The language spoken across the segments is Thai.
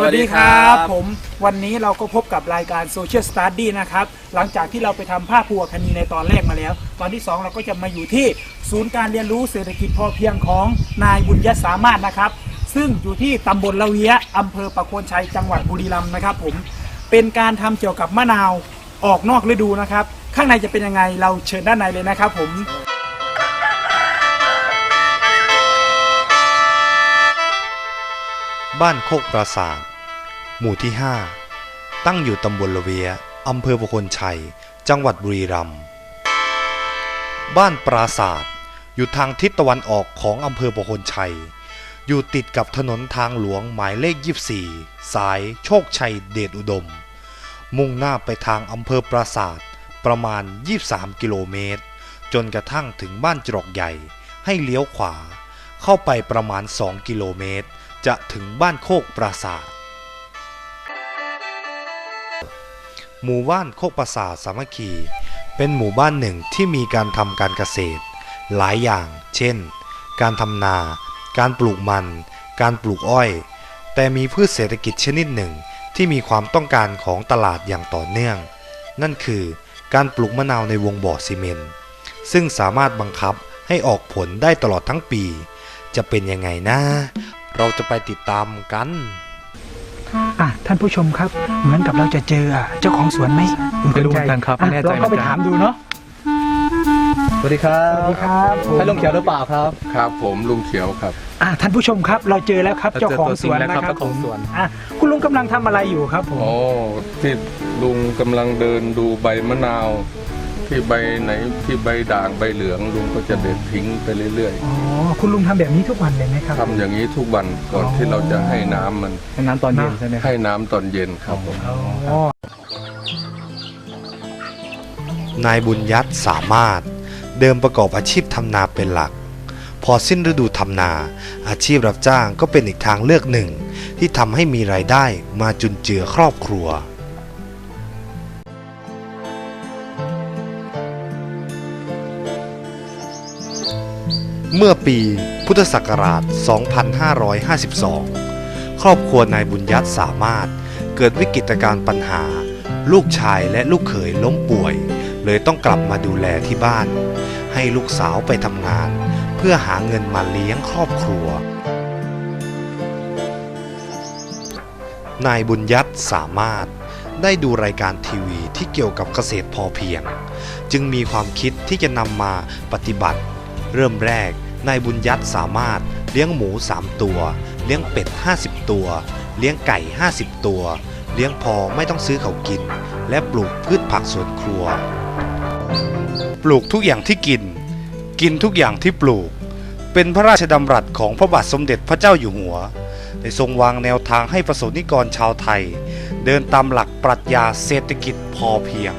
วัสดีครับ ผมวันนี้เราก็พบกับรายการ Social Study นะครับ หลังจากที่เราไปทำภาพพัวคณีในตอนแรกมาแล้ว ตอนที่ 2 เราก็จะมาอยู่ที่ศูนย์การเรียนรู้เศรษฐกิจพอเพียงของนายบุญยสามารถนะครับ ซึ่งอยู่ที่ตำบลละเวียอำเภอประโคนชัยจังหวัดบุรีรัมย์นะครับ ผมเป็นการทำเกี่ยวกับมะนาวออกนอกฤดูนะครับ ข้างในจะเป็นยังไงเราเชิญด้านในเลยนะครับ ผม บ้านโคกปราสาท หมู่ที่ 5 ตั้งอยู่ตำบลละเวียอำเภอประคนชัย จังหวัดบุรีรัมย์บ้านปราสาท อยู่ทางทิศตะวันออกของอำเภอประคนชัย อยู่ติดกับถนนทางหลวงหมายเลข 24 สายโชคชัยเดชอุดม มุ่งหน้าไปทางอำเภอปราสาท ประมาณ 23 กิโลเมตร จนกระทั่งถึงบ้านจรอกใหญ่ให้เลี้ยวขวา เข้าไปประมาณ 2 กิโลเมตร จะถึงบ้านโคกปราสาทหมู่บ้านโคกปราสาทสามัคคี เป็นหมู่บ้านหนึ่งที่มีการทำการเกษตร หลายอย่าง เช่น การทำนา การปลูกมัน การปลูกอ้อย แต่มีพืชเศรษฐกิจชนิดหนึ่งที่มีความต้องการของตลาดอย่างต่อเนื่อง นั่นคือการปลูกมะนาวในวงบ่อซีเมนต์ซึ่งสามารถบังคับให้ออกผลได้ตลอดทั้งปี จะเป็นยังไงนะ เราจะไปติดตามกัน อะท่านผู้ชมครับ เหมือนกับเราจะเจออะเจ้าของสวนไหมคุณไม่รู้เหมือนกันครับอะไม่แน่ใจ เราเข้าไปเหมือนกันถามดูเนาะสวัสดีครัสวัสบดีครับผมใช่ลุงเขียวหรือเปล่าครับครับ ผมลุงเขียวครับอะท่านผู้ชมครับ เราเจอแล้วครับเราเจอเจ้าของสวนตัวจริงแล้วนะคครัรับบเจ้าของสวนอะคุณลุงกำลังทำอะไรอยู่ครับผมอ๋อที่ลุงกำลังเดินดูใบมะนาว ที่ใบไหนที่ใบด่างใบเหลืองลุงก็จะเด็ดทิ้งไปเรื่อยอ๋อคุณลุงทำแบบนี้ทุกวันเลยไหมครับๆทำอย่างนี้ทุกวันก่อนอ๋อที่เราจะให้น้ำมันให้น้ำตอนเย็นใช่ไหมครับให้น้ำตอนเย็นครับผม อ๋อ นายบุญยัตสามารถเดิมประกอบอาชีพทำนาเป็นหลัก พอสิ้นฤดูทำนา อาชีพรับจ้างก็เป็นอีกทางเลือกหนึ่ง ที่ทำให้มีรายได้มาจุนเจือครอบครัว เมื่อปีพุทธศักราช 2552 ครอบครัวนายบุญยัตสามารถเกิดวิกฤตการณ์ปัญหา ลูกชายและลูกเขยล้มป่วย เลยต้องกลับมาดูแลที่บ้าน ให้ลูกสาวไปทำงาน เพื่อหาเงินมาเลี้ยงครอบครัว นายบุญยัตสามารถได้ดูรายการทีวีที่เกี่ยวกับเกษตรพอเพียง จึงมีความคิดที่จะนำมาปฏิบัติ เริ่มแรก นายบุญยัตสามารถเลี้ยงหมู 3 ตัว เลี้ยงเป็ด 50 ตัว เลี้ยงไก่ 50 ตัว เลี้ยงพอไม่ต้องซื้อเขากิน และปลูกพืชผักสวนครัว ปลูกทุกอย่างที่กิน กินทุกอย่างที่ปลูก เป็นพระราชดำรัสของพระบาทสมเด็จพระเจ้าอยู่หัวได้ทรงวางแนวทางให้ประสนิกรชาวไทย เดินตามหลักปรัชญาเศรษฐกิจพอเพียง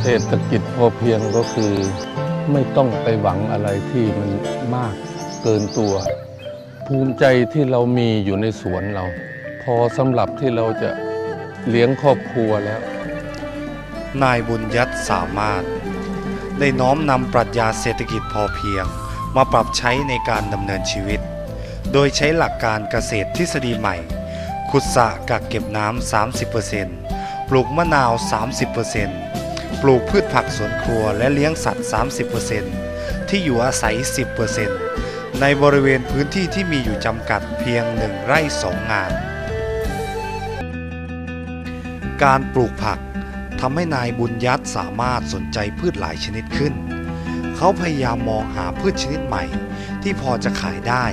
เศรษฐกิจพอเพียงก็คือ ไม่ต้องไปหวังอะไรที่มันมากเกินตัว ภูมิใจที่เรามีอยู่ในสวนเรา พอสำหรับที่เราจะเลี้ยงครอบครัวแล้ว นายบุญยัตสามารถ ได้น้อมนำปรัชญาเศรษฐกิจพอเพียง มาปรับใช้ในการดำเนินชีวิต โดยใช้หลักการเกษตรทฤษฎีใหม่ ขุดสระกักเก็บน้ำ 30%ปลูกมะนาว 30% ลูกพืชผักสวนครัวและเลี้ยงสัตว์ 30%ที่อยู่อาศัย 10%ในบริเวณพื้นที่ที่มีอยู่จำกัดเพียงหนึ่งไร่สองงาน การปลูกผักทำให้นายบุญยัตสามารถสนใจพืชหลายชนิดขึ้น เขาพยายามมองหาพืชชนิดใหม่ ที่พอจะขายได้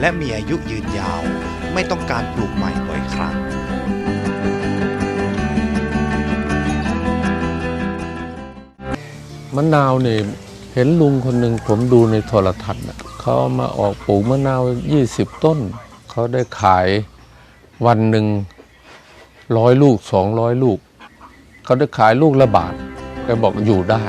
และมีอายุยืนยาว ไม่ต้องการปลูกใหม่บ่อยครั้ง มะนาวเนี่ยเห็นลุงคนหนึ่งผมดูในโทรทัศน์น่ะเขามาออกปลูกมะนาว 20 ต้น เขาได้ขายวันหนึ่งร้อยลูกสองร้อยลูก เขาได้ขายลูกละบาทแกบอกอยู่ได้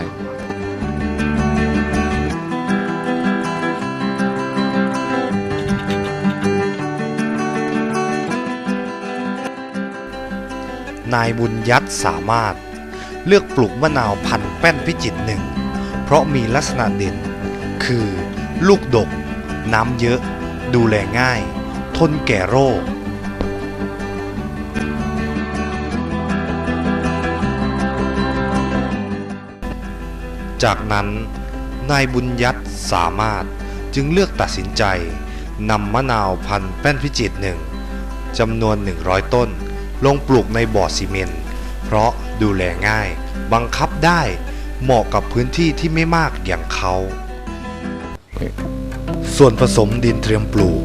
นายบุญยัตสามารถเลือกปลูกมะนาวพัน แป้นพิจิตหนึ่งเพราะมีลักษณะเด่น คือ ลูกดก น้ำเยอะ ดูแลง่าย ทนแก่โรคจากนั้นนายบุญยัตสามารถจึงเลือกตัดสินใจนำมะนาวพันแป้นพิจิตหนึ่งจำนวน 100 ต้น ลงปลูกในบ่อซีเมนต์เพราะดูแลง่าย บังคับได้ เหมาะกับพื้นที่ที่ไม่มากอย่างเขา ส่วนผสมดินเตรียมปลูก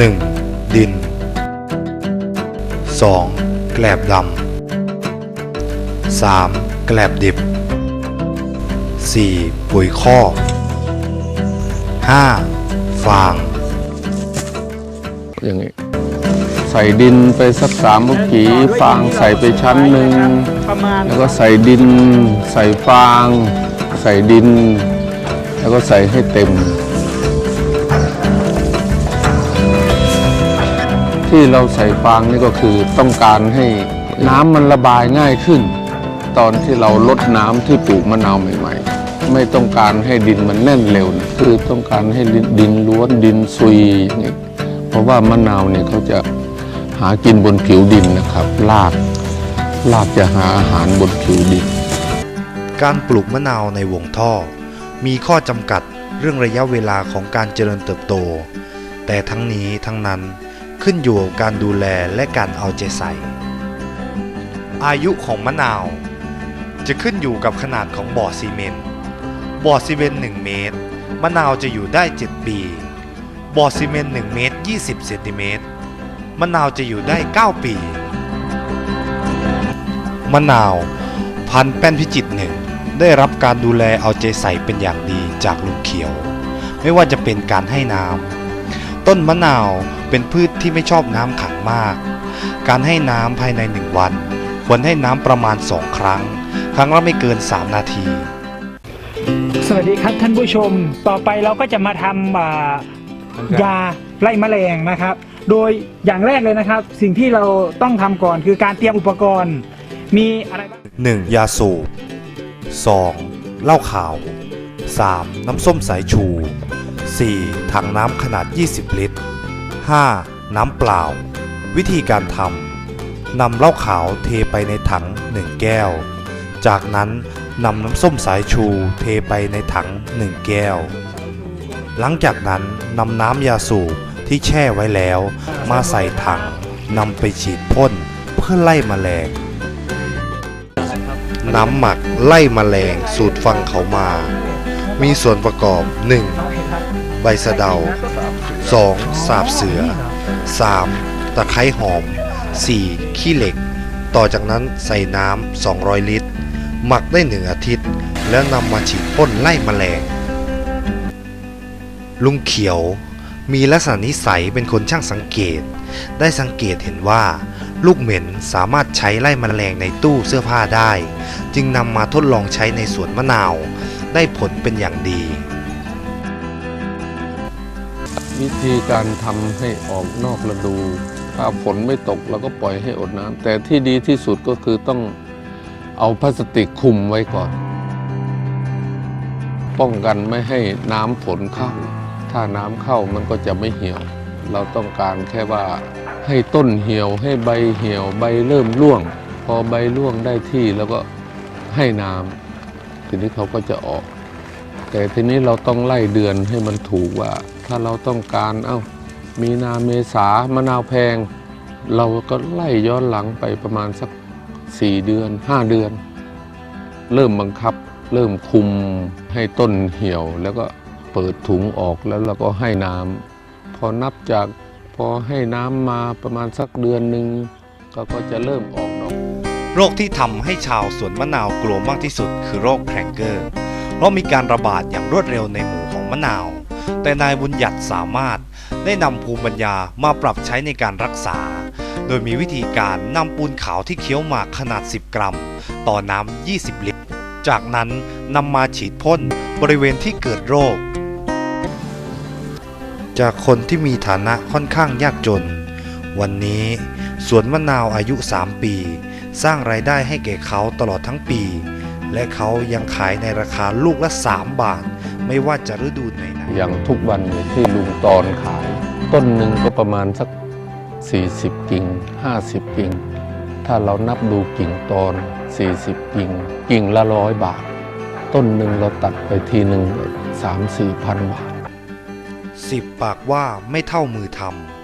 1. ดิน 2. แกลบดำ 3. แกลบดิบ 4. ปุ๋ยคอก 5. ฟางอย่างนี้ใส่ดินไปสักสามมุกีฟางใส่ไปชั้นหนึ่ง ประมาณแล้วก็ใส่ดิน ใส่ฟาง ใส่ดิน แล้วก็ใส่ให้เต็ม ที่เราใส่ฟางนี่ก็คือต้องการให้น้ำมันระบายง่ายขึ้น ตอนที่เราลดน้ำที่ปลูกมะนาวใหม่ๆ ไม่ต้องการให้ดินมันแน่นเร็วนะคือต้องการให้ดินล้วนดินซุยนี้เพราะว่ามะนาวเนี่ยเขาจะหากินบนผิวดินนะครับราก รากจะหาอาหารบนผิวดิน การปลูกมะนาวในวงท่อ มีข้อจำกัดเรื่องระยะเวลาของการเจริญเติบโต แต่ทั้งนี้ทั้งนั้นขึ้นอยู่กับการดูแลและการเอาใจใส่ อายุของมะนาว จะขึ้นอยู่กับขนาดของบ่อซีเมนต์ บ่อซีเมนต์1เมตร มะนาวจะอยู่ได้ 7 ปี บ่อซีเมนต์1เมตร 20เซนติเมตร มะนาวจะอยู่ได้ 9 ปี มะนาว พันแป้นพิจิตรหนึ่งได้รับการดูแลเอาใจใส่เป็นอย่างดีจากลุงเขียว ไม่ว่าจะเป็นการให้น้ำต้นมะนาวเป็นพืชที่ไม่ชอบน้ำขังมาก การให้น้ำภายในหนึ่งวัน ควรให้น้ำประมาณสองครั้ง ครั้งละไม่เกิน 3 นาที สวัสดีครับท่านผู้ชม ต่อไปเราก็จะมาทำายาไล่แมลงนะครับ โดยอย่างแรกเลยนะครับ สิ่งที่เราต้องทำก่อนคือการเตรียมอุปกรณ์ มีอะไรบ้าง 1. ยาสูบ 2. เหล้าขาว 3. น้ำส้มสายชู 4. ถังน้ำขนาด 20 ลิตร 5. น้ำเปล่า วิธีการทำนำเหล้าขาวเทไปในถัง 1 แก้ว จากนั้นนำน้ำส้มสายชูเทไปในถัง 1 แก้ว หลังจากนั้นนำน้ำยาสูบที่แช่ไว้แล้ว มาใส่ถังนำไปฉีดพ่นเพื่อไล่แมลง น้ำหมักไล่แมลงสูตรฟังเขามา มีส่วนประกอบ 1. ใบสะเดา 2. สาบเสือ 3. ตะไคร้หอม 4. ขี้เหล็ก ต่อจากนั้นใส่น้ำ 200 ลิตร หมักได้หนึ่งอาทิตย์ แล้วนำมาฉีดพ่นไล่แมลง ลุงเขียวมีลักษณะนิสัยเป็นคนช่างสังเกต ได้สังเกตเห็นว่า ลูกเหม็นสามารถใช้ไล่แมลงในตู้เสื้อผ้าได้ จึงนำมาทดลองใช้ในสวนมะนาว ได้ผลเป็นอย่างดี วิธีการทำให้ออกนอกฤดู ถ้าฝนไม่ตกเราก็ปล่อยให้อดน้ำแต่ที่ดีที่สุดก็คือต้องเอาพลาสติกคลุมไว้ก่อน ป้องกันไม่ให้น้ำฝนเข้า ถ้าน้ำเข้ามันก็จะไม่เหี่ยว เราต้องการแค่ว่า ให้ต้นเหี่ยวให้ใบเหี่ยวใบเริ่มร่วง พอใบร่วงได้ที่แล้วก็ให้น้ำทีนี้เขาก็จะออก แต่ทีนี้เราต้องไล่เดือนให้มันถูกว่า ถ้าเราต้องการเอ้ามีนาเมษามะนาวแพง เราก็ไล่ย้อนหลังไปประมาณสักสี่เดือนห้าเดือน เริ่มบังคับ เริ่มคุมให้ต้นเหี่ยว แล้วก็เปิดถุงออกแล้วเราก็ให้น้ำพอนับจาก พอให้น้ำมาประมาณสักเดือนหนึ่งก็ก็จะเริ่มออกดอก โรคที่ทำให้ชาวสวนมะนาวกลัวมากที่สุดคือโรคแครงเกอร์ เพราะมีการระบาดอย่างรวดเร็วในหมู่ของมะนาว แต่นายบุญหยัดสามารถได้นำภูมิปัญญามาปรับใช้ในการรักษา โดยมีวิธีการนำปูนขาวที่เคี้ยวหมากขนาด 10 กรัม ต่อน้ำ20 ลิตร จากนั้นนำมาฉีดพ่นบริเวณที่เกิดโรค จากคนที่มีฐานะค่อนข้างยากจน วันนี้สวนมะนาวอายุ 3 ปี สร้างรายได้ให้แก่เขาตลอดทั้งปี และเขายังขายในราคาลูกละ 3 บาท ไม่ว่าจะฤดูไหนๆอย่างทุกวันที่ลุงตอนขาย ต้นหนึ่งก็ประมาณสัก 40 กิ่ง 50 กิ่ง ถ้าเรานับดูกิ่งตอน 40 กิ่ง กิ่งละร้อยบาท ต้นหนึ่งเราตัดไปทีหนึ่งสามสี่พันบาท สิบปากว่าไม่เท่ามือท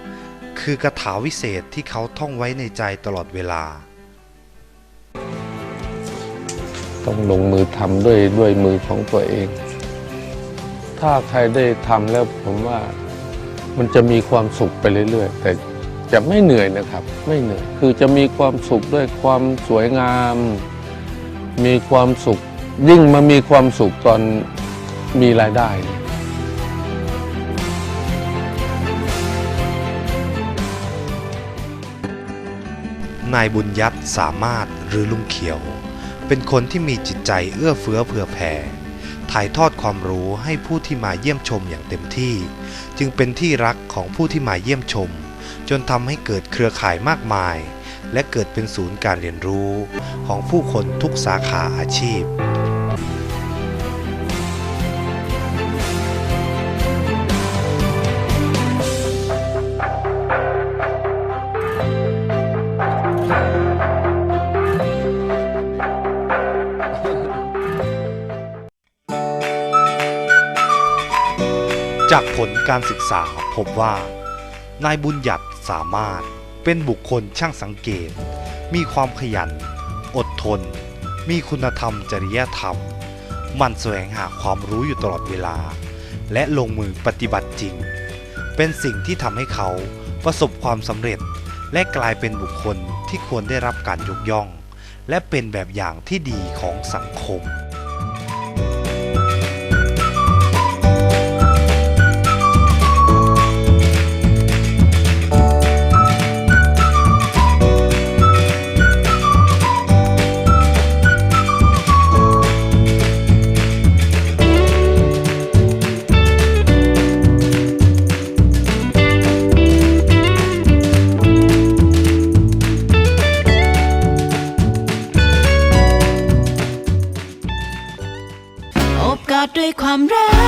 ำคือกถาวิเศษที่เขาท่องไว้ในใจตลอดเวลา ต้องลงมือทำด้วยด้วยมือของตัวเอง ถ้าใครได้ทำแล้วผมว่ามันจะมีความสุขไปเรื่อยๆ แต่จะไม่เหนื่อยนะครับ ไม่เหนื่อย คือจะมีความสุขด้วยความสวยงาม มีความสุข ยิ่งมามีความสุขตอนมีรายได้ นายบุญยัตสามารถหรือลุงเขียว เป็นคนที่มีจิตใจเอื้อเฟื้อเผื่อแผ่ ถ่ายทอดความรู้ให้ผู้ที่มาเยี่ยมชมอย่างเต็มที่ จึงเป็นที่รักของผู้ที่มาเยี่ยมชม จนทำให้เกิดเครือข่ายมากมาย และเกิดเป็นศูนย์การเรียนรู้ของผู้คนทุกสาขาอาชีพ จากผลการศึกษาพบว่า นายบุญหยัดสามารถเป็นบุคคลช่างสังเกต มีความขยัน อดทน มีคุณธรรมจริยธรรม มันแสวงหาความรู้อยู่ตลอดเวลา และลงมือปฏิบัติจริง เป็นสิ่งที่ทำให้เขาประสบความสำเร็จ และกลายเป็นบุคคลที่ควรได้รับการยกย่อง และเป็นแบบอย่างที่ดีของสังคม ความรัก